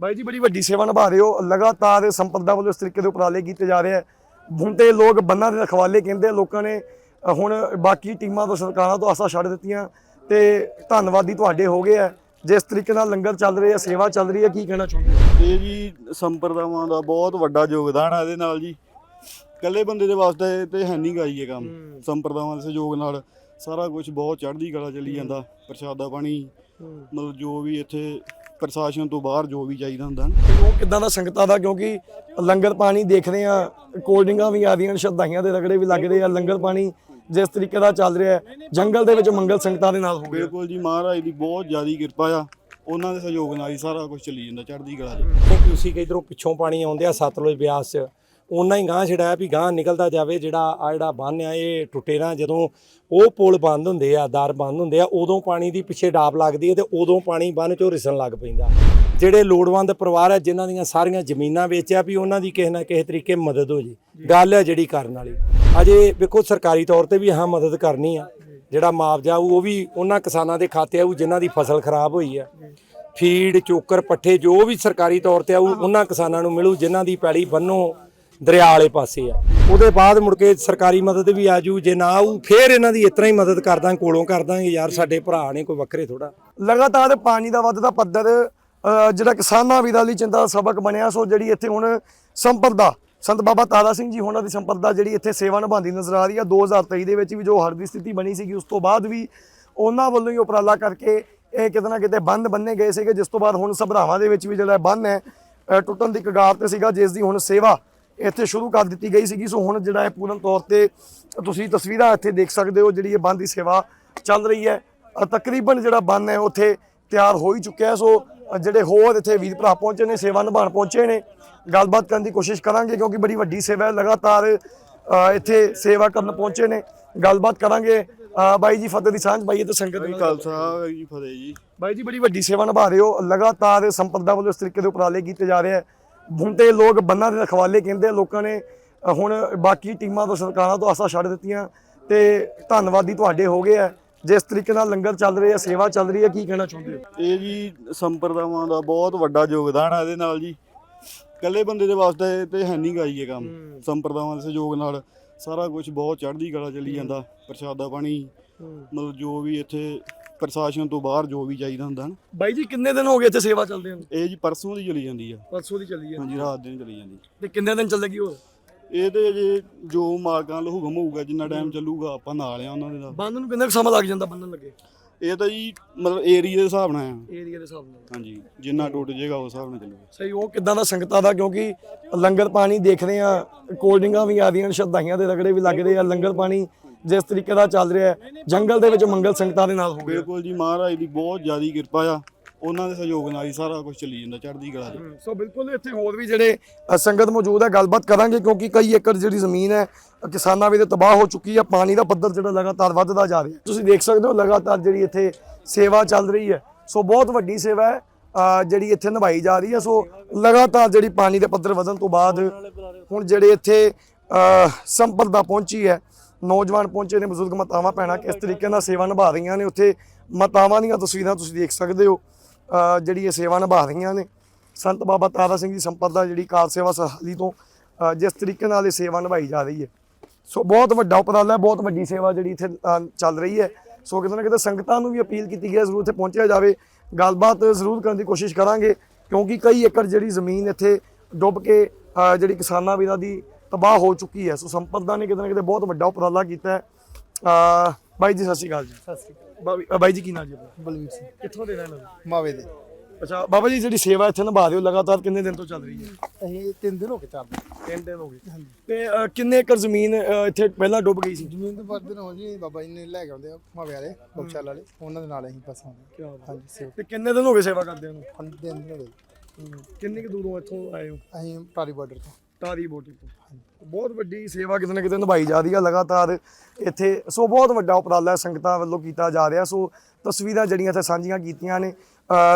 ਬਾਈ ਜੀ ਬੜੀ ਵੱਡੀ ਸੇਵਾ ਨਿਭਾ ਰਹੇ ਹੋ। ਲਗਾਤਾਰ ਸੰਪਰਦਾ ਵੱਲੋਂ ਇਸ ਤਰੀਕੇ ਦੇ ਉਪਰਾਲੇ ਕੀਤੇ ਜਾ ਰਹੇ ਆ। ਹੁਣ ਤੇ ਲੋਕ ਬੰਨਾਂ ਦੇ ਰਖਵਾਲੇ ਕਹਿੰਦੇ ਲੋਕਾਂ ਨੇ ਹੁਣ ਬਾਕੀ ਟੀਮਾਂ ਤੋਂ ਸਰਕਾਰਾਂ ਤੋਂ ਆਸਾਂ ਛੱਡ ਦਿੱਤੀਆਂ। ਤੇ ਧੰਨਵਾਦੀ ਤੁਹਾਡੇ ਹੋ ਗਏ ਆ। ਜਿਸ ਤਰੀਕੇ ਨਾਲ ਲੰਗਰ ਚੱਲ ਰਹੇ ਆ ਸੇਵਾ ਚੱਲ ਰਹੀ ਹੈ ਕੀ ਕਹਿਣਾ ਚਾਹੁੰਦੇ ਹੋ? ਇਹ ਜੀ ਸੰਪਰਦਾਵਾਂ ਦਾ ਬਹੁਤ ਵੱਡਾ ਯੋਗਦਾਨ ਹੈ ਇਹਦੇ ਨਾਲ ਜੀ। ਇਕੱਲੇ ਬੰਦੇ ਦੇ ਵਾਸਤੇ ਤੇ ਹੈ ਨਹੀਂ ਗਾਈ ਇਹ ਕੰਮ। ਸੰਪਰਦਾਵਾਂ ਦੇ ਸਹਿਯੋਗ ਨਾਲ ਸਾਰਾ ਕੁਝ ਬਹੁਤ ਚੜ੍ਹਦੀ ਕਲਾ ਚੱਲੀ ਜਾਂਦਾ। ਪ੍ਰਸ਼ਾਦਾ ਪਾਣੀ ਮਤਲਬ ਜੋ ਵੀ ਇੱਥੇ ਪ੍ਰਸ਼ਾਸਨ ਤੋਂ ਬਾਹਰ ਜੋ ਵੀ ਚਾਹੀਦਾ ਹੁੰਦਾ ਉਹ ਕਿਦਾਂ ਦਾ ਸੰਗਤਾਂ ਦਾ? ਕਿਉਂਕਿ ਲੰਗਰ ਪਾਣੀ ਦੇਖ ਰਹੇ ਆ ਕੋਲਡਿੰਗਾਂ ਵੀ ਆ ਰਹੀਆਂ ਨੇ, ਸ਼ਰਧਾਈਆਂ ਦੇ ਰਗੜੇ ਵੀ ਲੱਗ ਰਹੇ ਆ ਲੰਗਰ ਪਾਣੀ ਜਿਸ ਤਰੀਕੇ ਦਾ ਚੱਲ ਰਿਹਾ ਹੈ ਜੰਗਲ ਦੇ ਵਿੱਚ ਮੰਗਲ ਸੰਗਤਾਂ ਦੇ ਨਾਲ ਹੋ ਗਿਆ। ਬਿਲਕੁਲ ਜੀ ਮਹਾਰਾਜ ਦੀ ਬਹੁਤ ਜ਼ਿਆਦੀ ਕਿਰਪਾ ਆ। ਉਹਨਾਂ ਦੇ ਸਹਿਯੋਗ ਨਾਲ ਹੀ ਸਾਰਾ ਕੁਝ ਚੱਲੀ ਜਾਂਦਾ ਚੜ੍ਹਦੀ ਕਲਾ 'ਚ। ਤੁਸੀਂ ਕਿ ਇਧਰੋਂ ਪਿੱਛੋਂ ਪਾਣੀ ਆਉਂਦੇ ਆ ਸਤਲੁਜ ਬਿਆਸ ਚ? ਉਹਨਾਂ ਹੀ ਗਾਂ ਛੜਾਇਆ ਵੀ ਗਾਂ ਨਿਕਲਦਾ ਜਾਵੇ, ਜਿਹੜਾ ਆ ਜਿਹੜਾ ਬੰਨ ਆ, ਇਹ ਟੁੱਟੇ ਨਾ ਜਦੋਂ ਉਹ ਪੁਲ ਬੰਦ ਹੁੰਦੇ ਆ, ਦਰ ਬੰਦ ਹੁੰਦੇ ਆ, ਉਦੋਂ ਪਾਣੀ ਦੀ ਪਿੱਛੇ ਡਾਪ ਲੱਗਦੀ ਹੈ ਤੇ ਉਦੋਂ ਪਾਣੀ ਬੰਨ ਚੋਂ ਰਿਸਣ ਲੱਗ ਪੈਂਦਾ। ਜਿਹੜੇ ਲੋੜਵੰਦ ਪਰਿਵਾਰ ਆ, ਜਿਨ੍ਹਾਂ ਦੀਆਂ ਸਾਰੀਆਂ ਜ਼ਮੀਨਾਂ ਵੇਚਿਆ ਵੀ ਉਹਨਾਂ ਦੀ ਕਿਸੇ ਨਾ ਕਿਸੇ ਤਰੀਕੇ ਮਦਦ ਹੋ ਜੇ। ਗੱਲ ਹੈ ਜਿਹੜੀ ਕਰਨ ਵਾਲੀ। ਅਜੇ ਵੇਖੋ ਸਰਕਾਰੀ ਤੌਰ ਤੇ ਵੀ ਹਾਂ ਮਦਦ ਕਰਨੀ ਆ। ਜਿਹੜਾ ਮੁਆਵਜ਼ਾ ਉਹ ਵੀ ਉਹਨਾਂ ਕਿਸਾਨਾਂ ਦੇ ਖਾਤੇ ਆਊ, ਜਿਨ੍ਹਾਂ ਦੀ ਫਸਲ ਖਰਾਬ ਹੋਈ ਆ। ਫੀਡ, ਚੋਕਰ, ਪੱਠੇ, ਜੋ ਵੀ ਸਰਕਾਰੀ ਤੌਰ ਤੇ ਆਊ, ਉਹਨਾਂ ਕਿਸਾਨਾਂ ਨੂੰ ਮਿਲੂ, ਜਿਨ੍ਹਾਂ ਦੀ ਪੈਲੀ ਬੰਨੋ ਦਰਿਆ ਵਾਲੇ ਪਾਸੇ ਆ। ਉਹਦੇ ਬਾਅਦ ਮੁੜ ਕੇ ਸਰਕਾਰੀ ਮਦਦ ਵੀ ਆਜੂ ਜੇ। ਨਾ ਆਊ, ਫੇਰ ਇਹਨਾਂ ਦੀ ਇਤਨਾ ਹੀ ਮਦਦ ਕਰ ਕੋਲੋਂ ਕਰ ਯਾਰ, ਸਾਡੇ ਭਰਾ ਨੇ ਕੋਈ ਵੱਖਰੇ ਥੋੜਾ ਲਗਾਤਾਰ ਪਾਣੀ ਦਾ ਵੱਧਦਾ ਪੱਧਰ ਜਿਹੜਾ ਕਿਸਾਨਾਂ ਵੀਰਾਂ ਲਈ ਚਿੰਤਾ ਦਾ ਸਬਕ ਬਣਿਆ, ਸੋ ਜਿਹੜੀ ਇੱਥੇ ਹੁਣ ਸੰਪਰਦਾ, ਸੰਤ ਬਾਬਾ ਤਾਰਾ ਸਿੰਘ ਜੀ ਉਹਨਾਂ ਦੀ ਸੰਪਰਦਾ ਜਿਹੜੀ ਇੱਥੇ ਸੇਵਾ ਨਿਭਾਉਂਦੀ ਨਜ਼ਰ ਆ ਰਹੀ ਆ। 2023 ਦੇ ਵਿੱਚ ਵੀ ਜੋ ਹੜ੍ਹ ਦੀ ਸਥਿਤੀ ਬਣੀ ਸੀਗੀ, ਉਸ ਤੋਂ ਬਾਅਦ ਵੀ ਉਹਨਾਂ ਵੱਲੋਂ ਹੀ ਉਪਰਾਲਾ ਕਰਕੇ ਇਹ ਕਿਤੇ ਨਾ ਕਿਤੇ ਬੰਦ ਬੰਨੇ ਗਏ ਸੀਗੇ, ਜਿਸ ਤੋਂ ਬਾਅਦ ਹੁਣ ਸਭਰਾਵਾਂ ਦੇ ਵਿੱਚ ਵੀ ਜਿਹੜਾ ਬੰਨ ਹੈ ਟੁੱਟਣ ਦੀ ਕਗਾਰ ਤੇ ਸੀਗਾ, ਜਿਸ ਦੀ ਹੁਣ ਸੇਵਾ ਇੱਥੇ ਸ਼ੁਰੂ ਕਰ ਦਿੱਤੀ ਗਈ ਸੀਗੀ। ਸੋ ਹੁਣ ਜਿਹੜਾ ਹੈ ਪੂਰਨ ਤੌਰ ਤੇ ਤੁਸੀਂ ਤਸਵੀਰਾਂ ਇੱਥੇ ਦੇਖ ਸਕਦੇ ਹੋ ਜਿਹੜੀ ਇਹ ਬੰਦ ਦੀ ਸੇਵਾ ਚੱਲ ਰਹੀ ਹੈ। ਤਕਰੀਬਨ ਜਿਹੜਾ ਬੰਨ ਹੈ ਉੱਥੇ ਤਿਆਰ ਹੋ ਹੀ ਚੁੱਕਿਆ। ਸੋ ਜਿਹੜੇ ਹੋਰ ਇੱਥੇ ਵੀਰ ਭਰਾ ਪਹੁੰਚੇ ਨੇ ਸੇਵਾ ਨਿਭਾਉਣ ਪਹੁੰਚੇ ਨੇ ਗੱਲਬਾਤ ਕਰਨ ਦੀ ਕੋਸ਼ਿਸ਼ ਕਰਾਂਗੇ ਕਿਉਂਕਿ ਬੜੀ ਵੱਡੀ ਸੇਵਾ ਹੈ। ਲਗਾਤਾਰ ਇੱਥੇ ਸੇਵਾ ਕਰਨ ਪਹੁੰਚੇ ਨੇ। ਗੱਲਬਾਤ ਕਰਾਂਗੇ। ਬਾਈ ਜੀ ਫਤਿਹ ਦੀ ਸਾਂਝ ਬਾਈ ਤੇ ਸੰਗਤ ਨਾਲ ਖਾਲਸਾ ਜੀ ਫਤਿਹ ਜੀ। ਬਾਈ ਜੀ ਬੜੀ ਵੱਡੀ ਸੇਵਾ ਨਿਭਾ ਰਹੇ ਹੋ। ਲਗਾਤਾਰ ਸੰਪਰਦਾ ਵੱਲੋਂ ਇਸ ਤਰੀਕੇ ਦੇ ਉਪਰਾਲੇ ਕੀਤੇ ਜਾ ਰਹੇ ਆ ਹੁਣ ਤੇ ਲੋਕ ਬੰਨਾਂ ਦੇ ਰਖਵਾਲੇ ਕਹਿੰਦੇ ਆ, ਲੋਕਾਂ ਨੇ ਹੁਣ ਬਾਕੀ ਟੀਮਾਂ ਤੋਂ ਸਰਕਾਰਾਂ ਤੋਂ ਆਸਾਂ ਛੱਡ ਦਿੱਤੀਆਂ ਤੇ ਧੰਨਵਾਦੀ ਤੁਹਾਡੇ ਹੋ ਗਏ ਆ। ਜਿਸ ਤਰੀਕੇ ਨਾਲ ਲੰਗਰ ਚੱਲ ਰਹੇ ਆ ਸੇਵਾ ਚੱਲ ਰਹੀ ਹੈ ਕੀ ਕਹਿਣਾ ਚਾਹੁੰਦੇ ਹੋ? ਇਹ ਜੀ ਸੰਪਰਦਾਵਾਂ ਦਾ ਬਹੁਤ ਵੱਡਾ ਯੋਗਦਾਨ ਹੈ ਇਹਦੇ ਨਾਲ ਜੀ। ਇਕੱਲੇ ਬੰਦੇ ਦੇ ਵਾਸਤੇ ਤੇ ਹੈ ਨਹੀਂ ਗਾਈ ਇਹ ਕੰਮ। ਸੰਪਰਦਾਵਾਂ ਦੇ ਸਹਿਯੋਗ ਨਾਲ ਸਾਰਾ ਕੁਝ ਬਹੁਤ ਚੜ੍ਹਦੀ ਕਲਾ ਚੱਲੀ ਜਾਂਦਾ ਪ੍ਰਸ਼ਾਦਾ ਪਾਣੀ ਮਤਲਬ ਜੋ ਵੀ ਇੱਥੇ ਪ੍ਰਸ਼ਾਸਨ ਤੋਂ ਬਾਹਰ ਜੋ ਵੀ ਚਾਹੀਦਾ ਹੁੰਦਾ ਨਾ। ਬਾਈ ਜੀ ਕਿੰਨੇ ਦਿਨ ਹੋ ਗਏ ਇੱਥੇ ਸੇਵਾ ਚੱਲਦੇ ਨੂੰ? ਇਹ ਜੀ ਪਰਸੋਂ ਦੀ ਚਲੀ ਜਾਂਦੀ ਆ। ਪਰਸੋਂ ਦੀ ਚੱਲੀ ਹੈ ਹਾਂਜੀ ਰਾਤ ਦਿਨ ਚਲੀ ਜਾਂਦੀ। ਤੇ ਕਿੰਨੇ ਦਿਨ ਚੱਲੇਗੀ ਹੋਰ ਇਹ ਤੇ ਜੇ ਜੋ ਮਾਲਕਾਂ ਦਾ ਹੁਕਮ ਹੋਊਗਾ ਜਿੰਨਾ ਟਾਈਮ ਚੱਲੂਗਾ ਆਪਾਂ ਨਾਲ ਆ ਉਹਨਾਂ ਦੇ ਨਾਲ। ਬੰਦ ਨੂੰ ਕਿੰਨਾ ਕੁ ਸਮਾਂ ਲੱਗ ਜਾਂਦਾ ਬੰਨਣ ਲੱਗੇ? ਇਹ ਤਾਂ ਜੀ ਮਤਲਬ ਏਰੀਆ ਦੇ ਹਿਸਾਬ ਨਾਲ ਆ। ਏਰੀਆ ਦੇ ਹਿਸਾਬ ਨਾਲ। ਹਾਂਜੀ ਜਿੰਨਾ ਟੁੱਟ ਜਾਏਗਾ ਉਸ ਹਿਸਾਬ ਨਾਲ ਚੱਲੂਗਾ। ਸਹੀ ਉਹ ਕਿਦਾਂ ਦਾ ਸੰਗਤਾਂ ਦਾ? ਕਿਉਂਕਿ ਲੰਗਰ ਪਾਣੀ ਦੇਖ ਰਹੇ ਆ ਕੋਲਡਿੰਗਾਂ ਵੀ ਆ ਰਹੀਆਂ ਸ਼ਰਧਾਈਆਂ ਦੇ ਰਗੜੇ ਵੀ ਲੱਗ ਰਹੇ ਆ ਲੰਗਰ ਪਾਣੀ ਜਿਸ ਤਰੀਕੇ ਦਾ ਚੱਲ ਰਿਹਾ ਹੈ ਜੰਗਲ ਦੇ ਵਿੱਚ ਮੰਗਲ ਸੰਗਤਾਂ ਦੇ ਨਾਲ ਹੋ ਗਿਆ ਬਿਲਕੁਲ ਜੀ ਮਹਾਰਾਜ ਦੀ ਬਹੁਤ ਜ਼ਿਆਦੀ ਕਿਰਪਾ ਆ। ਉਹਨਾਂ ਦੇ ਸਹਿਯੋਗ ਨਾਲ ਹੀ ਸਾਰਾ ਕੁਝ ਚੱਲੀ ਜਾਂਦਾ ਚੜ੍ਹਦੀ ਕਲਾ 'ਚ। ਸੋ ਬਿਲਕੁਲ ਇੱਥੇ ਹੋਰ ਵੀ ਜਿਹੜੇ ਸੰਗਤ ਮੌਜੂਦ ਹੈ ਗੱਲਬਾਤ ਕਰਾਂਗੇ ਕਿਉਂਕਿ ਕਈ ਏਕੜ ਜਿਹੜੀ ਜ਼ਮੀਨ ਹੈ ਕਿਸਾਨਾਂ ਵੀ ਤੇ ਤਬਾਹ ਹੋ ਚੁੱਕੀ ਹੈ ਪਾਣੀ ਦਾ ਪੱਧਰ ਜਿਹੜਾ ਲਗਾਤਾਰ ਵੱਧਦਾ ਜਾ ਰਿਹਾ। ਤੁਸੀਂ ਦੇਖ ਸਕਦੇ ਹੋ ਲਗਾਤਾਰ ਜਿਹੜੀ ਇੱਥੇ ਸੇਵਾ ਚੱਲ ਰਹੀ ਹੈ। ਸੋ ਬਹੁਤ ਵੱਡੀ ਸੇਵਾ ਹੈ ਜਿਹੜੀ ਇੱਥੇ ਨਿਭਾਈ ਜਾ ਰਹੀ ਹੈ। ਸੋ ਲਗਾਤਾਰ ਜਿਹੜੀ ਪਾਣੀ ਦੇ ਪੱਧਰ ਵਧਣ ਤੋਂ ਬਾਅਦ ਹੁਣ ਜਿਹੜੇ ਇੱਥੇ ਸੰਪਰਦਾ ਪਹੁੰਚੀ ਹੈ ਨੌਜਵਾਨ ਪਹੁੰਚੇ ਨੇ, ਬਜ਼ੁਰਗ ਮਾਤਾਵਾਂ ਭੈਣਾਂ ਕਿਸ ਤਰੀਕੇ ਨਾਲ ਸੇਵਾ ਨਿਭਾ ਰਹੀਆਂ ਨੇ, ਉੱਥੇ ਮਾਤਾਵਾਂ ਦੀਆਂ ਤਸਵੀਰਾਂ ਤੁਸੀਂ ਦੇਖ ਸਕਦੇ ਹੋ ਜਿਹੜੀ ਇਹ ਸੇਵਾ ਨਿਭਾ ਰਹੀਆਂ ਨੇ। ਸੰਤ ਬਾਬਾ ਤਾਰਾ ਸਿੰਘ ਦੀ ਸੰਪਰਦਾ ਜਿਹੜੀ ਕਾਰ ਸੇਵਾ ਸਰਹਾਲੀ ਤੋਂ ਜਿਸ ਤਰੀਕੇ ਨਾਲ ਇਹ ਸੇਵਾ ਨਿਭਾਈ ਜਾ ਰਹੀ ਹੈ। ਸੋ ਬਹੁਤ ਵੱਡਾ ਉਪਰਾਲਾ ਹੈ ਬਹੁਤ ਵੱਡੀ ਸੇਵਾ ਜਿਹੜੀ ਇੱਥੇ ਚੱਲ ਰਹੀ ਹੈ। ਸੋ ਕਿਤੇ ਨਾ ਕਿਤੇ ਸੰਗਤਾਂ ਨੂੰ ਵੀ ਅਪੀਲ ਕੀਤੀ ਗਈ ਹੈ, ਜ਼ਰੂਰ ਇੱਥੇ ਪਹੁੰਚਿਆ ਜਾਵੇ। ਗੱਲਬਾਤ ਜ਼ਰੂਰ ਕਰਨ ਦੀ ਕੋਸ਼ਿਸ਼ ਕਰਾਂਗੇ, ਕਿਉਂਕਿ ਕਈ ਏਕੜ ਜਿਹੜੀ ਜ਼ਮੀਨ ਇੱਥੇ ਡੁੱਬ ਕੇ ਜਿਹੜੀ ਕਿਸਾਨਾਂ ਵੀਰਾਂ ਦੀ ਤਬਾਹ ਹੋ ਚੁੱਕੀ ਹੈ। ਸੋ ਸੰਪਰਦਾ ਨੇ ਕਿਤੇ ਨਾ ਕਿਤੇ ਬਹੁਤ ਵੱਡਾ ਉਪਰਾਲਾ ਕੀਤਾ ਹੈ। ਅ, ਬਾਈ ਜੀ ਸਤਿ ਸ਼੍ਰੀ ਅਕਾਲ ਜੀ। ਸਤਿ ਸ੍ਰੀ ਅਕਾਲ। ਬਾਈ ਜੀ ਕੀ ਨਾਮ ਜੀ ਆਪਣਾ? ਬਲਵੀਰ ਸਿੰਘ। ਕਿੱਥੋਂ ਦੇ ਰਹਿਣ ਵਾਲੇ? ਮਾਵੇ ਦੇ। ਅੱਛਾ ਬਾਬਾ ਜੀ ਜਿਹੜੀ ਸੇਵਾ ਇੱਥੇ ਨਿਭਾ ਰਹੇ ਹੋ ਲਗਾਤਾਰ ਕਿੰਨੇ ਦਿਨ ਤੋਂ ਚੱਲ ਰਹੀ ਹੈ? ਅਸੀਂ ਤਿੰਨ ਦਿਨ ਹੋ ਗਏ ਚੱਲਦੇ ਤਿੰਨ ਦਿਨ ਹੋ ਗਏ। ਤੇ ਕਿੰਨੇ ਏਕੜ ਜ਼ਮੀਨ ਇੱਥੇ ਪਹਿਲਾਂ ਡੁੱਬ ਗਈ ਸੀ? ਜ਼ਮੀਨ ਤੋਂ ਪਰ ਦਿਨ ਹੋ ਜੀ ਬਾਬਾ ਜੀ ਨੇ ਲੈ ਕੇ ਆਉਂਦੇ ਆ ਮਾਵੇ ਵਾਲੇ ਗੋਸ਼ਾਲਾ ਵਾਲੇ ਉਹਨਾਂ ਦੇ ਨਾਲ ਅਸੀਂ ਬਸ ਆਉਂਦੇ ਹਾਂ। ਹਾਂਜੀ ਸੇਵ। ਤੇ ਕਿੰਨੇ ਦਿਨ ਹੋ ਗਏ ਸੇਵਾ ਕਰਦੇ ਨੂੰ? ਪੰਜ ਦਿਨ ਦਿਨ ਹੋ ਗਏ। ਕਿੰਨੇ ਕੁ ਦੂਰੋਂ ਇੱਥੋਂ ਆਏ ਹੋ? ਅਸੀਂ ਟਾਰੀ ਬਾਰਡਰ ਤੋਂ। ਤਾਰੀ ਬੋਟੀ ਬਹੁਤ ਵੱਡੀ ਸੇਵਾ ਕਿਤੇ ਨਾ ਕਿਤੇ ਨਿਭਾਈ ਜਾ ਰਹੀ ਹੈ ਲਗਾਤਾਰ। ਇੱਥੇ ਸੋ ਬਹੁਤ ਵੱਡਾ ਉਪਰਾਲਾ ਸੰਗਤਾਂ ਵੱਲੋਂ ਕੀਤਾ ਜਾ ਰਿਹਾ। ਸੋ ਤਸਵੀਰਾਂ ਜਿਹੜੀਆਂ ਇੱਥੇ ਸਾਂਝੀਆਂ ਕੀਤੀਆਂ ਨੇ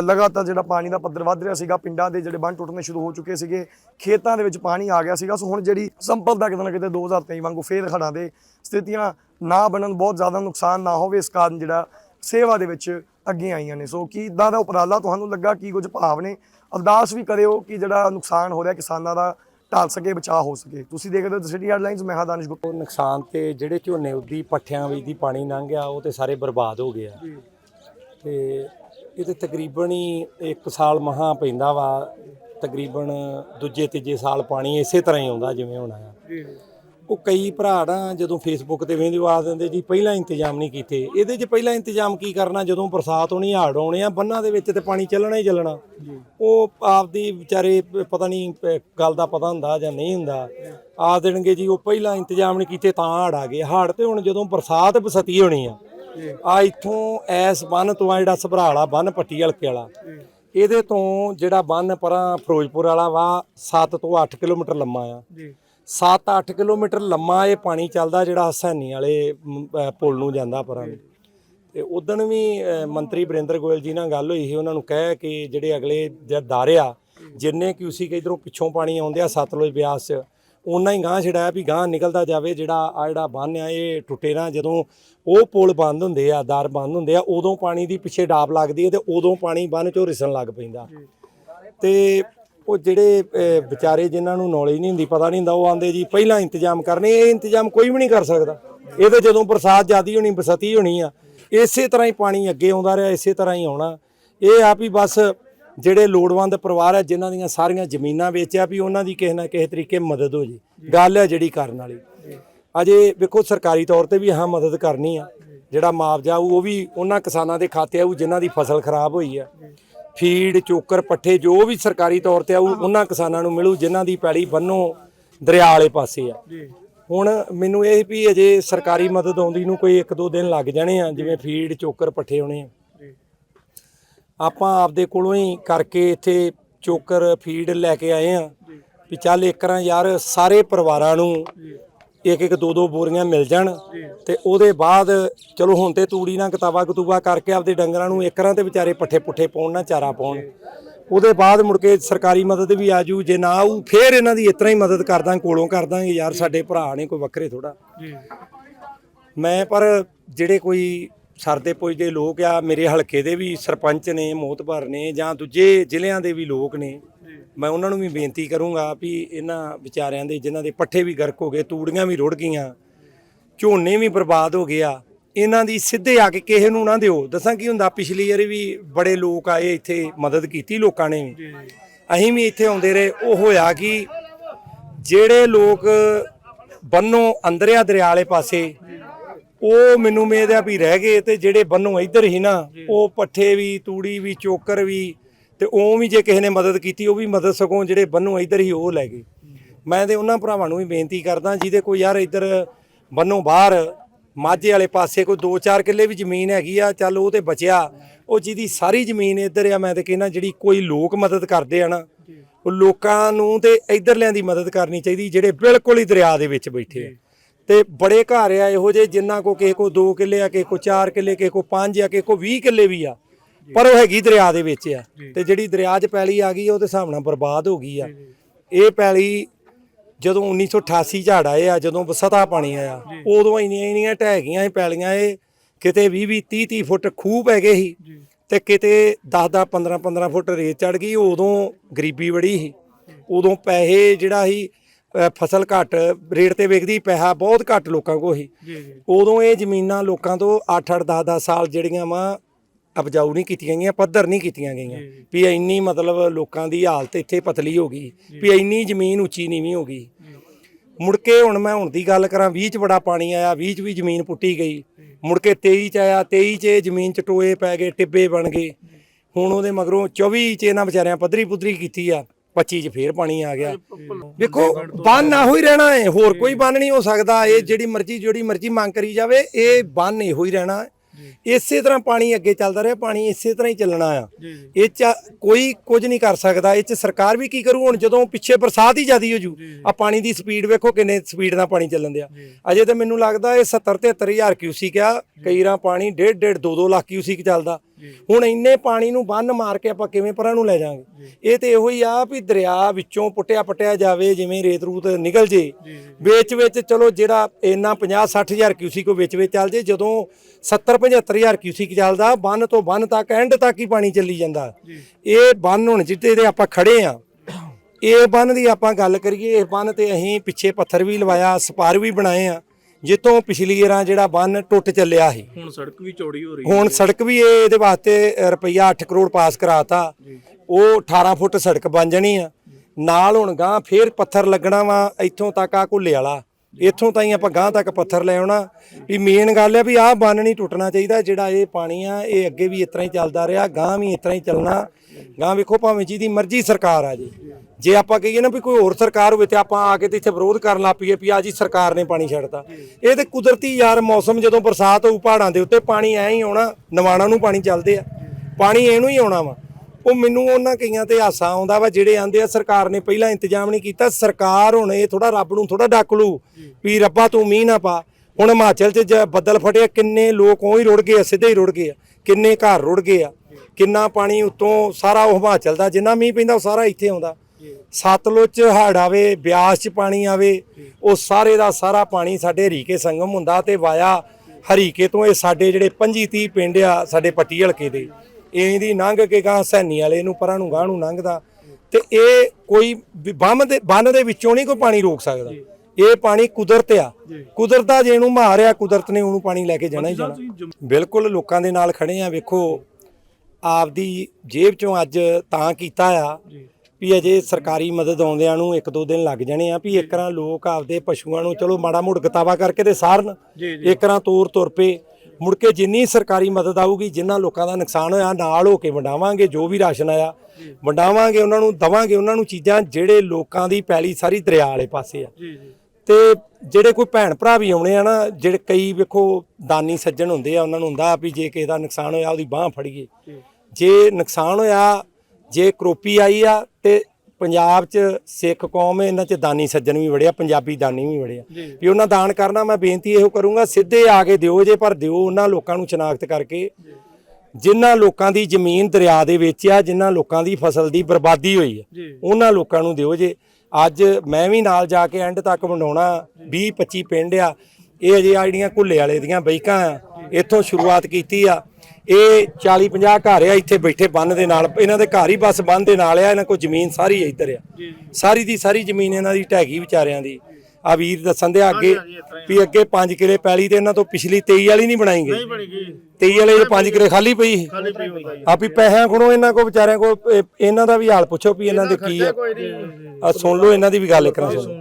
ਲਗਾਤਾਰ ਜਿਹੜਾ ਪਾਣੀ ਦਾ ਪੱਧਰ ਵੱਧ ਰਿਹਾ ਸੀਗਾ, ਪਿੰਡਾਂ ਦੇ ਜਿਹੜੇ ਬੰਨ ਟੁੱਟਣੇ ਸ਼ੁਰੂ ਹੋ ਚੁੱਕੇ ਸੀਗੇ, ਖੇਤਾਂ ਦੇ ਵਿੱਚ ਪਾਣੀ ਆ ਗਿਆ ਸੀਗਾ। ਸੋ ਹੁਣ ਜਿਹੜੀ ਸੰਪਰਦਾ ਕਿਤੇ ਨਾ ਕਿਤੇ 2023 ਵਾਂਗੂ ਫੇਰ ਹੜ੍ਹਾਂ ਦੇ ਸਥਿਤੀਆਂ ਨਾ ਬਣਨ, ਬਹੁਤ ਜ਼ਿਆਦਾ ਨੁਕਸਾਨ ਨਾ ਹੋਵੇ, ਇਸ ਕਾਰਨ ਜਿਹੜਾ ਸੇਵਾ ਦੇ ਵਿੱਚ ਅੱਗੇ ਆਈਆਂ ਨੇ। ਸੋ ਕੀ ਇਦਾਂ ਦਾ ਉਪਰਾਲਾ ਤੁਹਾਨੂੰ ਲੱਗਾ? ਕੀ ਕੁਝ ਭਾਵ ਨੇ? ਅਰਦਾਸ ਵੀ ਕਰਿਓ ਕਿ ਜਿਹੜਾ ਨੁਕਸਾਨ ਹੋ ਰਿਹਾ ਕਿਸਾਨਾਂ ਦਾ ਢਾਲ ਸਕੇ ਬਚਾਅ ਹੋ ਸਕੇ। ਤੁਸੀਂ ਦੇਖਦੇ ਹੋ ਸਿਟੀ ਹੈਡਲਾਈਨਸ ਮੈਂ ਹਾਂ ਦਾਨਿਸ਼ ਗੁਪਤਾ। ਨੁਕਸਾਨ ਤੇ ਜਿਹੜੇ ਝੋਨੇ ਉਦੀ ਪੱਠਿਆਂ ਵਿੱਚ ਦੀ ਪਾਣੀ ਲੰਘ ਗਿਆ ਉਹ ਤੇ ਸਾਰੇ ਬਰਬਾਦ ਹੋ ਗਏ ਆ। ਤੇ ਇਹ ਤੇ ਤਕਰੀਬਨ ਹੀ ਇੱਕ ਸਾਲ ਮਹਾ ਪੈਂਦਾ ਵਾ। ਤਕਰੀਬਨ ਦੂਜੇ ਤੀਜੇ ਸਾਲ ਪਾਣੀ ਇਸੇ ਤਰ੍ਹਾਂ ਹੀ ਆਉਂਦਾ ਜਿਵੇਂ ਹੁਣ ਆਇਆ। ਉਹ ਕਈ ਭਰਾ ਨਾ ਜਦੋਂ ਫੇਸਬੁੱਕ ਤੇ ਵੇਂਦੇ ਆ ਦਿੰਦੇ ਜੀ ਪਹਿਲਾਂ ਇੰਤਜ਼ਾਮ ਨਹੀਂ ਕੀਤੇ। ਇਹਦੇ 'ਚ ਪਹਿਲਾਂ ਇੰਤਜ਼ਾਮ ਕੀ ਕਰਨਾ? ਜਦੋਂ ਬਰਸਾਤ ਹੋਣੀ ਹਾੜ ਆਉਣੇ ਆ ਬੰਨਾਂ ਦੇ ਵਿੱਚ ਤੇ ਪਾਣੀ ਚੱਲਣਾ ਹੀ ਚੱਲਣਾ। ਉਹ ਆਪਦੀ ਵਿਚਾਰੇ ਪਤਾ ਨਹੀਂ ਗੱਲ ਦਾ ਪਤਾ ਹੁੰਦਾ ਜਾਂ ਨਹੀਂ ਹੁੰਦਾ। ਆ ਦੇਣਗੇ ਜੀ ਉਹ ਪਹਿਲਾਂ ਇੰਤਜ਼ਾਮ ਨਹੀਂ ਕੀਤੇ ਤਾਂ ਹਾੜ ਆ ਗਏ। ਹਾੜ ਤੇ ਹੁਣ ਜਦੋਂ ਬਰਸਾਤ ਬਸਤੀ ਹੋਣੀ ਆ ਆ ਇੱਥੋਂ ਐਸ ਬੰਨ ਤੋਂ ਆ ਜਿਹੜਾ ਸਭਰਾ ਵਾਲਾ ਬੰਨ ਪੱਟੀ ਹਲਕੇ ਵਾਲਾ। ਇਹਦੇ ਤੋਂ ਜਿਹੜਾ ਬੰਨ ਪਰਾਂ ਫਿਰੋਜ਼ਪੁਰ ਵਾਲਾ ਵਾ 7 ਤੋਂ 8 ਕਿਲੋਮੀਟਰ ਲੰਮਾ ਆ। 7-8 ਕਿਲੋਮੀਟਰ ਲੰਮਾ ਇਹ ਪਾਣੀ ਚੱਲਦਾ ਜਿਹੜਾ ਹਸੈਨੀ ਵਾਲੇ ਪੁਲ ਨੂੰ ਜਾਂਦਾ ਪਰਾਂ ਨੂੰ। ਤੇ ਉਦੋਂ ਵੀ ਮੰਤਰੀ ਬਰਿੰਦਰ ਗੋਇਲ ਜੀ ਨਾਲ ਗੱਲ ਹੋਈ ਸੀ ਉਹਨਾਂ ਨੂੰ ਕਹਿ ਕਿ ਜਿਹੜੇ ਅਗਲੇ ਜਦ ਦਾਰਿਆ ਜਿੰਨੇ ਕਿਊਸਿਕ ਇਧਰੋਂ ਪਿੱਛੋਂ ਪਾਣੀ ਆਉਂਦੇ ਆ ਸਤਲੁਜ ਬਿਆਸ ਚ ਉਹਨਾਂ ਹੀ ਗਾਂ ਛੜਾਇਆ ਵੀ ਗਾਂ ਨਿਕਲਦਾ ਜਾਵੇ ਜਿਹੜਾ ਆ ਜਿਹੜਾ ਬੰਨ ਆ ਇਹ ਟੁੱਟੇ ਨਾ ਜਦੋਂ ਉਹ ਪੁਲ ਬੰਦ ਹੁੰਦੇ ਆ ਦਰ ਬੰਦ ਹੁੰਦੇ ਆ ਉਦੋਂ ਪਾਣੀ ਦੀ ਪਿੱਛੇ ਡਾਬ ਲੱਗਦੀ ਹੈ ਤੇ ਉਦੋਂ ਪਾਣੀ ਬੰਨ ਚੋਂ ਰਿਸਣ ਲੱਗ ਪੈਂਦਾ। ਤੇ ਉਹ ਜਿਹੜੇ ਵਿਚਾਰੇ ਜਿਨ੍ਹਾਂ ਨੂੰ ਨੌਲੇਜ ਨਹੀਂ ਹੁੰਦੀ, ਪਤਾ ਨਹੀਂ ਹੁੰਦਾ, ਉਹ ਆਂਦੇ ਜੀ, ਪਹਿਲਾਂ ਇੰਤਜ਼ਾਮ ਕਰਨੇ, ਇਹ ਇੰਤਜ਼ਾਮ ਕੋਈ ਵੀ ਨਹੀਂ ਕਰ ਸਕਦਾ। ਇਹ ਤਾਂ ਜਦੋਂ ਬਰਸਾਤ ਜ਼ਿਆਦੀ ਹੋਣੀ ਬਸਤੀ ਹੋਣੀ ਆ, ਇਸੇ ਤਰ੍ਹਾਂ ਹੀ ਪਾਣੀ ਅੱਗੇ ਆਉਂਦਾ ਰਿਹਾ, ਇਸੇ ਤਰ੍ਹਾਂ ਹੀ ਆਉਣਾ। ਇਹ ਆ ਵੀ ਬਸ ਜਿਹੜੇ ਲੋੜਵੰਦ ਪਰਿਵਾਰ ਹੈ ਜਿਨ੍ਹਾਂ ਦੀਆਂ ਸਾਰੀਆਂ ਜ਼ਮੀਨਾਂ ਵੇਚਿਆ ਵੀ ਉਹਨਾਂ ਦੀ ਕਿਸੇ ਨਾ ਕਿਸੇ ਤਰੀਕੇ ਮਦਦ ਹੋ ਜੇ। ਗੱਲ ਹੈ ਜਿਹੜੀ ਕਰਨ ਵਾਲੀ। ਅਜੇ ਵੇਖੋ, ਸਰਕਾਰੀ ਤੌਰ ਤੇ ਵੀ ਹਾਂ ਮਦਦ ਕਰਨੀ ਆ। ਜਿਹੜਾ ਮੁਆਵਜ਼ਾ ਉਹ ਵੀ ਉਹਨਾਂ ਕਿਸਾਨਾਂ ਦੇ ਖਾਤੇ ਆਊ, ਜਿਨ੍ਹਾਂ ਦੀ ਫਸਲ ਖਰਾਬ ਹੋਈ ਆ। ਫੀਡ ਚੋਕਰ ਪੱਠੇ ਜੋ ਵੀ ਸਰਕਾਰੀ ਤੌਰ ਤੇ ਆਊ ਉਹਨਾਂ ਕਿਸਾਨਾਂ ਨੂੰ ਮਿਲੂ ਜਿਨ੍ਹਾਂ ਦੀ ਪੈਲੀ ਬੰਨੋ ਦਰਿਆ ਵਾਲੇ ਪਾਸੇ ਆ। ਹੁਣ ਮੈਨੂੰ ਇਹ ਵੀ ਅਜੇ ਸਰਕਾਰੀ ਮਦਦ ਆਉਂਦੀ ਨੂੰ ਕੋਈ 1-2 ਦਿਨ ਲੱਗ ਜਾਣੇ ਆ ਜਿਵੇਂ ਫੀਡ ਚੋਕਰ ਪੱਠੇ ਆਉਣੇ ਆ। ਆਪਾਂ ਆਪਦੇ ਕੋਲੋਂ ਹੀ ਕਰਕੇ ਇੱਥੇ ਚੋਕਰ ਫੀਡ ਲੈ ਕੇ ਆਏ ਆ ਵੀ ਚੱਲ ਇੱਕਰਾਂ ਯਾਰ ਸਾਰੇ ਪਰਿਵਾਰਾਂ ਨੂੰ ਇੱਕ ਇੱਕ ਦੋ ਦੋ ਬੋਰੀਆਂ ਮਿਲ ਜਾਣ। ਤੇ ਉਹਦੇ ਬਾਅਦ ਚਲੋ ਹੁਣ ਤੇ ਤੂੜੀ ਨਾਲ ਕਿਤਾਬਾਂ ਕਤੂਬਾ ਕਰਕੇ ਆਪਦੇ ਡੰਗਰਾਂ ਨੂੰ ਇੱਕਰਾਂ ਤੇ ਵਿਚਾਰੇ ਪੱਠੇ ਪੁੱਠੇ ਪਾਉਣ ਨਾ ਚਾਰਾ ਪਾਉਣ। ਉਹਦੇ ਬਾਅਦ ਮੁੜ ਕੇ ਸਰਕਾਰੀ ਮਦਦ ਵੀ ਆਜੂ ਜੇ ਨਾ ਆਊ ਫੇਰ ਇਹਨਾਂ ਦੀ ਇਤਨਾ ਹੀ ਮਦਦ ਕਰਦਾਂ ਕੋਲੋਂ ਕਰਦਾਂਗੇ ਯਾਰ ਸਾਡੇ ਭਰਾ ਨੇ ਕੋਈ ਵੱਖਰੇ ਥੋੜਾ ਮੈਂ ਪਰ ਜਿਹੜੇ ਕੋਈ ਸਰਦੇ ਪੁੱਜਦੇ ਲੋਕ ਆ ਮੇਰੇ ਹਲਕੇ ਦੇ ਵੀ ਸਰਪੰਚ ਨੇ ਮੋਤਬਰ ਨੇ ਜਾਂ ਦੂਜੇ ਜ਼ਿਲ੍ਹਿਆਂ ਦੇ ਵੀ ਲੋਕ ਨੇ ਮੈਂ ਉਹਨਾਂ ਨੂੰ ਵੀ ਬੇਨਤੀ ਕਰੂੰਗਾ ਵੀ ਇਹਨਾਂ ਵਿਚਾਰਿਆਂ ਦੇ ਜਿਨ੍ਹਾਂ ਦੇ ਪੱਠੇ ਵੀ ਗਰਕ ਹੋ ਗਏ ਤੂੜੀਆਂ ਵੀ ਰੁੜ ਗਈਆਂ ਝੋਨੇ ਵੀ ਬਰਬਾਦ ਹੋ ਗਿਆ ਇਹਨਾਂ ਦੀ ਸਿੱਧੇ ਆ ਕੇ ਕਿਸੇ ਨੂੰ ਨਾ ਦਿਓ। ਦੱਸਾਂ ਕੀ ਹੁੰਦਾ ਪਿਛਲੀ ਵਾਰੀ ਵੀ ਬੜੇ ਲੋਕ ਆਏ ਇੱਥੇ ਮਦਦ ਕੀਤੀ ਲੋਕਾਂ ਨੇ ਵੀ। ਅਸੀਂ ਵੀ ਇੱਥੇ ਆਉਂਦੇ ਰਹੇ ਉਹ ਹੋਇਆ ਕਿ ਜਿਹੜੇ ਲੋਕ ਬੰਨੋਂ ਅੰਦਰਿਆ ਦਰਿਆ ਵਾਲੇ ਪਾਸੇ ਉਹ ਮੈਨੂੰ ਉਮੀਦ ਆ ਵੀ ਰਹਿ ਗਏ ਤੇ ਜਿਹੜੇ ਬੰਨੋਂ ਇੱਧਰ ਹੀ ਨਾ ਉਹ ਪੱਠੇ ਵੀ ਤੂੜੀ ਵੀ ਚੋਕਰ ਵੀ ਤੇ ਉਹ ਵੀ ਜੇ ਕਿਸੇ ਨੇ ਮਦਦ ਕੀਤੀ, ਉਹ ਵੀ ਮਦਦ ਸਕੋਂ ਜਿਹੜੇ ਬੰਨੋਂ ਇੱਧਰ ਹੀ ਉਹ ਲੈ ਗਏ। ਮੈਂ ਤੇ ਉਹਨਾਂ ਭਰਾਵਾਂ ਨੂੰ ਵੀ ਬੇਨਤੀ ਕਰਦਾ, ਜਿਹਦੇ ਕੋਈ ਯਾਰ ਇੱਧਰ ਬੰਨੋਂ ਬਾਹਰ ਮਾਝੇ ਵਾਲੇ ਪਾਸੇ ਕੋਈ 2-4 ਕਿੱਲੇ ਵੀ ਜ਼ਮੀਨ ਹੈਗੀ ਆ, ਚੱਲ ਉਹ ਤੇ ਬਚਿਆ। ਉਹ ਜਿਹਦੀ ਸਾਰੀ ਜ਼ਮੀਨ ਇੱਧਰ ਆ, ਮੈਂ ਤੇ ਕਹਿੰਦਾ ਜਿਹੜੀ ਕੋਈ ਲੋਕ ਮਦਦ ਕਰਦੇ ਆ ਨਾ, ਉਹ ਲੋਕਾਂ ਨੂੰ ਤੇ ਇੱਧਰਲਿਆਂ ਦੀ ਮਦਦ ਕਰਨੀ ਚਾਹੀਦੀ, ਜਿਹੜੇ ਬਿਲਕੁਲ ਹੀ ਦਰਿਆ ਦੇ ਵਿੱਚ ਬੈਠੇ ਆ। ਤੇ ਬੜੇ ਘਰ ਆ ਇਹੋ ਜਿਹੇ ਜਿਨ੍ਹਾਂ ਕੋ ਕਿਸੇ ਕੋ 2 ਕਿੱਲੇ ਆ, ਕਿਸੇ ਕੋ 4 ਕਿੱਲੇ, ਕਿਸੇ ਕੋ 5 ਆ, ਕਿਸੇ ਕੋ 20 ਕਿੱਲੇ ਵੀ ਆ। ਪਰ ਉਹ ਹੈਗੀ ਦਰਿਆ ਦੇ ਵਿੱਚ ਆ। ਤੇ ਜਿਹੜੀ ਦਰਿਆ 'ਚ ਪੈਲੀ ਆ ਗਈ ਉਹਦੇ ਹਿਸਾਬ ਨਾਲ ਬਰਬਾਦ ਹੋ ਗਈ ਆ। ਇਹ ਪੈਲੀ ਜਦੋਂ 1988 ਝਾੜ ਆਏ ਆ ਜਦੋਂ ਬਸਤਾ ਪਾਣੀ ਆਇਆ ਉਦੋਂ ਇੰਨੀਆਂ ਇੰਨੀਆਂ ਢਹਿ ਗਈਆਂ ਇਹ ਪੈਲੀਆਂ ਇਹ ਕਿਤੇ 20 20 30 30 ਫੁੱਟ ਖੂਹ ਪੈ ਗਏ ਸੀ। ਤੇ ਕਿਤੇ 10 10 15 15 ਫੁੱਟ ਰੇਤ ਚੜ ਗਈ ਉਦੋਂ ਗਰੀਬੀ ਬੜੀ ਸੀ। ਉਦੋਂ ਪੈਸੇ ਜਿਹੜਾ ਸੀ ਫਸਲ ਘੱਟ ਰੇਟ ਤੇ ਵਿਕਦੀ ਪੈਸਾ ਬਹੁਤ ਘੱਟ ਲੋਕਾਂ ਕੋਲ ਸੀ। ਉਦੋਂ ਇਹ ਜ਼ਮੀਨਾਂ ਲੋਕਾਂ ਤੋਂ 8 8 10 10 ਸਾਲ ਜਿਹੜੀਆਂ ਵਾ ਉਪਜਾਊ ਨਹੀਂ ਕੀਤੀਆਂ ਗਈਆਂ ਪੱਧਰ ਨਹੀਂ ਕੀਤੀਆਂ ਗਈਆਂ। ਵੀ ਇੰਨੀ ਮਤਲਬ ਲੋਕਾਂ ਦੀ ਹਾਲਤ ਇੱਥੇ ਪਤਲੀ ਹੋ ਗਈ ਵੀ ਇੰਨੀ ਜ਼ਮੀਨ ਉੱਚੀ ਨੀਵੀਂ ਹੋ ਗਈ। ਮੁੜ ਕੇ ਹੁਣ ਮੈਂ ਹੁਣ ਦੀ ਗੱਲ ਕਰਾਂ 20 ਚ ਬੜਾ ਪਾਣੀ ਆਇਆ 20 ਚ ਵੀ ਜ਼ਮੀਨ ਪੁੱਟੀ ਗਈ। ਮੁੜ ਕੇ 23 ਚ ਆਇਆ 23 ਚ ਜ਼ਮੀਨ ਚ ਟੋਏ ਪੈ ਗਏ ਟਿੱਬੇ ਬਣ ਗਏ। ਹੁਣ ਉਹਦੇ ਮਗਰੋਂ 24 ਚ ਇਹਨਾਂ ਵਿਚਾਰਿਆਂ ਪੱਧਰੀ ਪੁੱਧਰੀ ਕੀਤੀ ਆ 25 ਚ ਫੇਰ ਪਾਣੀ ਆ ਗਿਆ। ਵੇਖੋ ਬੰਨ ਨਾ ਹੀ ਰਹਿਣਾ ਹੈ ਹੋਰ ਕੋਈ ਬੰਨ ਨਹੀਂ ਹੋ ਸਕਦਾ। ਇਹ ਜਿਹੜੀ ਮਰਜ਼ੀ ਜਿਹੜੀ ਮਰਜ਼ੀ ਮੰਗ ਕਰੀ ਜਾਵੇ ਇਹ ਬੰਨ ਇਹੋ ਹੀ ਰਹਿਣਾ ਇਸੇ ਤਰ੍ਹਾਂ ਪਾਣੀ ਅੱਗੇ ਚੱਲਦਾ ਰਿਹਾ ਪਾਣੀ ਇਸੇ ਤਰ੍ਹਾਂ ਹੀ ਚੱਲਣਾ ਆ। ਇਹ ਚ ਕੋਈ ਕੁਝ ਨਹੀਂ ਕਰ ਸਕਦਾ। ਇਹ ਚ ਸਰਕਾਰ ਵੀ ਕੀ ਕਰੂ ਹੁਣ ਜਦੋਂ ਪਿੱਛੇ ਬਰਸਾਤ ਹੀ ਜ਼ਿਆਦੀ ਹੋ ਜੂ ਆ ਪਾਣੀ ਦੀ ਸਪੀਡ ਵੇਖੋ ਕਿੰਨੇ ਸਪੀਡ ਨਾਲ ਪਾਣੀ ਚੱਲਣ ਦਿਆ। ਅਜੇ ਤਾਂ ਮੈਨੂੰ ਲੱਗਦਾ ਇਹ 70 73000 ਕਿਊਸਿਕ ਆ। ਕਈ ਰਾਂ ਪਾਣੀ 1.5 1.5 2 2 ਲੱਖ ਕਿਊਸਿਕ ਚੱਲਦਾ। ਹੁਣ ਇੰਨੇ ਪਾਣੀ ਨੂੰ ਬੰਨ ਮਾਰ ਕੇ ਆਪਾਂ ਕਿਵੇਂ ਪਰਾਂ ਨੂੰ ਲੈ ਜਾਾਂਗੇ ਇਹ ਤੇ ਇਹੋ ਹੀ ਆ ਵੀ ਦਰਿਆ ਵਿੱਚੋਂ ਪੁੱਟਿਆ ਪਟਿਆ ਜਾਵੇ ਜਿਵੇਂ ਰੇਤ ਰੂਤ ਨਿਕਲ ਜੇ। ਵਿੱਚ ਵਿੱਚ ਚਲੋ ਜਿਹੜਾ ਇੰਨਾ 50 60 ਹਜ਼ਾਰ ਕਿਊਸਿਕ ਉਹ ਵਿੱਚ ਵਿੱਚ ਚੱਲ ਜੇ ਜਦੋਂ 70 75 ਹਜ਼ਾਰ ਕਿਊਸਿਕ ਚੱਲਦਾ ਬੰਨ ਤੋਂ ਬੰਨ ਤੱਕ ਐਂਡ ਤੱਕ ਹੀ ਪਾਣੀ ਚੱਲੀ ਜਾਂਦਾ। ਇਹ ਬੰਨ ਹੁਣ ਜਿੱਤੇ ਤੇ ਆਪਾਂ ਖੜੇ ਆ ਇਹ ਬੰਨ ਦੀ ਆਪਾਂ ਗੱਲ ਕਰੀਏ ਇਹ ਬੰਨ ਤੇ ਅਸੀਂ ਪਿੱਛੇ ਪੱਥਰ ਵੀ ਲਵਾਇਆ ਸਪਾਰ ਵੀ ਬਣਾਏ ਆ। ਜਿੱਤੋਂ ਪਿਛਲੀ ਏਰਾਂ ਜਿਹੜਾ ਬੰਨ ਟੁੱਟ ਚੱਲਿਆ ਸੀ। ਹੁਣ ਸੜਕ ਵੀ ਚੌੜੀ ਹੋ ਰਹੀ ਹੁਣ ਸੜਕ ਵੀ ਇਹ ਇਹਦੇ ਵਾਸਤੇ ਰੁਪਈਆ 8 ਕਰੋੜ ਪਾਸ ਕਰਾਤਾ। ਉਹ 18 ਫੁੱਟ ਸੜਕ ਬਣ ਜਾਣੀ ਆ। ਨਾਲ ਹੁਣ ਗਾਂ ਫੇਰ ਪੱਥਰ ਲੱਗਣਾ ਵਾ ਇੱਥੋਂ ਤੱਕ ਆ ਘੁੱਲੇ ਵਾਲਾ। ਇੱਥੋਂ ਤਾਈਂ ਆਪਾਂ ਗਾਂ ਤੱਕ ਪੱਥਰ ਲੈ ਆਉਣਾ। ਵੀ ਮੇਨ ਗੱਲ ਹੈ ਵੀ ਆਹ ਬੰਨ ਨਹੀਂ ਟੁੱਟਣਾ ਚਾਹੀਦਾ, ਜਿਹੜਾ ਇਹ ਪਾਣੀ ਆ, ਇਹ ਅੱਗੇ ਵੀ ਇਸ ਤਰ੍ਹਾਂ ਹੀ ਚੱਲਦਾ ਰਿਹਾ ਗਾਂ ਵੀ ਇਸ ਤਰ੍ਹਾਂ ਹੀ ਚੱਲਣਾ। ਗਾਂ ਵੇਖੋ ਭਾਵੇਂ ਜਿਹਦੀ ਮਰਜ਼ੀ ਸਰਕਾਰ ਆ ਜੀ। ਜੇ ਆਪਾਂ ਕਹੀਏ ਨਾ ਵੀ ਕੋਈ ਹੋਰ ਸਰਕਾਰ ਹੋਵੇ ਤੇ ਆਪਾਂ ਆ ਕੇ ਤੇ ਇੱਥੇ ਵਿਰੋਧ ਕਰਨ ਲੱਗ ਪਈਏ ਵੀ ਆ ਜੀ ਸਰਕਾਰ ਨੇ ਪਾਣੀ ਛੱਡਤਾ। ਇਹ ਤੇ ਕੁਦਰਤੀ ਯਾਰ ਮੌਸਮ ਜਦੋਂ ਬਰਸਾਤ ਹੋਊ ਪਹਾੜਾਂ ਦੇ ਉੱਤੇ ਪਾਣੀ ਐਂ ਹੀ ਆਉਣਾ, ਨਵਾਣਾ ਨੂੰ ਪਾਣੀ ਚੱਲਦੇ ਆ। ਪਾਣੀ ਇਹਨੂੰ ਹੀ ਆਉਣਾ ਵਾ। ਉਹ ਮੈਨੂੰ ਉਹਨਾਂ ਕਈਆਂ ਤੇ ਹਾਸਾ ਆਉਂਦਾ ਵਾ ਜਿਹੜੇ ਆਂਦੇ ਆ ਸਰਕਾਰ ਨੇ ਪਹਿਲਾਂ ਇੰਤਜ਼ਾਮ ਨਹੀਂ ਕੀਤਾ ਸਰਕਾਰ ਹੁਣ ਇਹ ਥੋੜਾ ਰੱਬ ਨੂੰ ਥੋੜਾ ਡੱਕ ਲੂ ਵੀ ਰੱਬਾ ਤੂੰ ਮੀਂਹ ਨਾ ਪਾ। ਹੁਣ ਹਿਮਾਚਲ 'ਚ ਬੱਦਲ ਫਟਿਆ ਕਿੰਨੇ ਲੋਕ ਉਹ ਹੀ ਰੁੜ ਗਏ ਆ ਸਿੱਧੇ ਹੀ ਰੁੜ ਗਏ ਆ ਕਿੰਨੇ ਘਰ ਰੁੜ ਗਏ ਆ ਕਿੰਨਾ ਪਾਣੀ ਉੱਤੋਂ ਸਾਰਾ ਉਹ ਹਿਮਾਚਲ ਦਾ ਜਿੰਨਾ ਮੀਂਹ ਪੈਂਦਾ ਉਹ ਸਾਰਾ ਇੱਥੇ ਆਉਂਦਾ। ਸਤਲੁਜ 'ਚ ਹੜ੍ਹ ਆਵੇ ਬਿਆਸ 'ਚ ਪਾਣੀ ਆਵੇ ਉਹ ਸਾਰੇ ਦਾ ਸਾਰਾ ਪਾਣੀ ਸਾਡੇ ਹਰੀਕੇ ਸੰਗਮ ਹੁੰਦਾ ਤੇ ਵਾਇਆ ਹਰੀਕੇ ਤੋਂ ਇਹ ਸਾਡੇ ਜਿਹੜੇ 25 30 ਪਿੰਡ ਆ ਸਾਡੇ ਪੱਟੀ ਹਲਕੇ ਦੇ। ਇਹਦੀ ਲੰਘ ਕੇ ਗਾਂ ਸੈਣੀ ਵਾਲੇ ਨੂੰ ਪਰਾਂ ਨੂੰ ਗਾਂ ਨੂੰ ਲੰਘਦਾ ਤੇ ਇਹ ਕੋਈ ਬੰਮ ਦੇ ਬੰਨ ਦੇ ਵਿੱਚੋਂ ਨਹੀਂ ਕੋਈ ਪਾਣੀ ਰੋਕ ਸਕਦਾ। ਇਹ ਪਾਣੀ ਕੁਦਰਤ ਆ। ਕੁਦਰਤ ਦਾ ਜੇ ਇਹਨੂੰ ਮਾਰਿਆ ਕੁਦਰਤ ਨੇ ਉਹਨੂੰ ਪਾਣੀ ਲੈ ਕੇ ਜਾਣਾ ਹੀ ਜਾਣਾ। ਬਿਲਕੁਲ ਲੋਕਾਂ ਦੇ ਨਾਲ ਖੜੇ ਆ ਵੇਖੋ ਆਪਦੀ ਜੇਬ ਚੋਂ ਅੱਜ ਤਾਂ ਕੀਤਾ ਆ ਵੀ ਅਜੇ ਸਰਕਾਰੀ ਮਦਦ ਆਉਂਦਿਆਂ ਨੂੰ ਇੱਕ ਦੋ ਦਿਨ ਲੱਗ ਜਾਣੇ ਆ ਵੀ ਇੱਕ ਰਾਂ ਲੋਕ ਆਪਦੇ ਪਸ਼ੂਆਂ ਨੂੰ ਚਲੋ ਮਾੜਾ ਮੋੜ ਗਤਾਵਾ ਕਰਕੇ ਤੇ ਸਾਰਨ। ਇੱਕ ਰਾਂ ਤੋਰ ਤੁਰ ਪਏ ਮੁੜ ਕੇ ਜਿੰਨੀ ਸਰਕਾਰੀ ਮਦਦ ਆਊਗੀ ਜਿੰਨਾ ਲੋਕਾਂ ਦਾ ਨੁਕਸਾਨ ਹੋਇਆ ਨਾਲ ਹੋ ਕੇ ਵੰਡਾਵਾਂਗੇ ਜੋ ਵੀ ਰਾਸ਼ਨ ਆਇਆ ਵੰਡਾਵਾਂਗੇ ਉਹਨਾਂ ਨੂੰ ਦਵਾਂਗੇ ਉਹਨਾਂ ਨੂੰ ਚੀਜ਼ਾਂ ਜਿਹੜੇ ਲੋਕਾਂ ਦੀ ਪੈਲੀ ਸਾਰੀ ਦਰਿਆ ਵਾਲੇ ਪਾਸੇ ਆ। ਤੇ ਜਿਹੜੇ ਕੋਈ ਭੈਣ ਭਰਾ ਵੀ ਆਉਣੇ ਆ ਨਾ ਜਿਹੜੇ ਕਈ ਵੇਖੋ ਦਾਨੀ ਸੱਜਣ ਹੁੰਦੇ ਆ ਉਹਨਾਂ ਨੂੰ ਹੁੰਦਾ ਵੀ ਜੇ ਕਿਸੇ ਦਾ ਨੁਕਸਾਨ ਹੋਇਆ ਉਹਦੀ ਬਾਹ ਫੜੀਏ ਜੇ ਨੁਕਸਾਨ ਹੋਇਆ ਜੇ ਕਰੋਪੀ ਆਈ ਆ ਤੇ ਪੰਜਾਬ 'ਚ ਸਿੱਖ ਕੌਮ ਹੈ ਇਹਨਾਂ 'ਚ ਦਾਨੀ ਸੱਜਣ ਵੀ ਵੜਿਆ ਪੰਜਾਬੀ ਦਾਨੀ ਵੀ ਵੜਿਆ। ਵੀ ਉਹਨਾਂ ਦਾਨ ਕਰਨਾ ਮੈਂ ਬੇਨਤੀ ਇਹੋ ਕਰੂੰਗਾ ਸਿੱਧੇ ਆ ਕੇ ਦਿਓ ਜੇ ਪਰ ਦਿਓ ਉਹਨਾਂ ਲੋਕਾਂ ਨੂੰ ਸ਼ਨਾਖਤ ਕਰਕੇ। ਜਿਨ੍ਹਾਂ ਲੋਕਾਂ ਦੀ ਜ਼ਮੀਨ ਦਰਿਆ ਦੇ ਵਿੱਚ ਆ ਜਿਨ੍ਹਾਂ ਲੋਕਾਂ ਦੀ ਫਸਲ ਦੀ ਬਰਬਾਦੀ ਹੋਈ ਆ ਉਹਨਾਂ ਲੋਕਾਂ ਨੂੰ ਦਿਓ ਜੇ। ਅੱਜ ਮੈਂ ਵੀ ਨਾਲ ਜਾ ਕੇ ਐਂਡ ਤੱਕ ਵੰਡਾਉਣਾ 20 25 ਪਿੰਡ ਆ ਇਹ ਅਜੇ ਆ ਜਿਹੜੀਆਂ ਘੁੱਲੇ ਵਾਲੇ ਦੀਆਂ ਬਈਕਾਂ ਆ ਇੱਥੋਂ ਸ਼ੁਰੂਆਤ ਕੀਤੀ ਆ। ਇਹ 40 50 ਘਰ ਆ ਇੱਥੇ ਬੈਠੇ ਬੰਨ ਦੇ ਨਾਲ। ਇਹਨਾਂ ਦੇ ਘਰ ਹੀ ਬਸ ਬੰਨ ਦੇ ਨਾਲ ਆ ਇਹਨਾਂ ਕੋਲ ਜ਼ਮੀਨ ਸਾਰੀ ਇੱਧਰ ਆ। ਸਾਰੀ ਦੀ ਸਾਰੀ ਜ਼ਮੀਨ ਇਹਨਾਂ ਦੀ ਢਹਿ ਗਈ ਵਿਚਾਰਿਆਂ ਦੀ। ਆ ਵੀਰ ਦੱਸਣ ਦੇ ਅੱਗੇ ਵੀ ਅੱਗੇ 5 ਕਿਲੇ ਪੈਲੀ ਤੇ ਇਹਨਾਂ ਤੋਂ ਪਿਛਲੀ 23 ਵਾਲੀ ਨਹੀਂ ਬਣਾਈ ਗਈ। 23 ਵਾਲੇ 5 ਕਿਲੇ ਖਾਲੀ ਪਈ ਆ ਵੀ ਪੈਸਿਆਂ ਕੋਲੋਂ ਇਹਨਾਂ ਕੋ ਵਿਚਾਰਿਆਂ ਕੋ ਇਹਨਾਂ ਦਾ ਵੀ ਹਾਲ ਪੁੱਛੋ ਵੀ ਇਹਨਾਂ ਦੇ ਕੀ ਆ। ਸੁਣ ਲਓ ਇਹਨਾਂ ਦੀ ਵੀ ਗੱਲ ਨਾ ਸੁਣੋ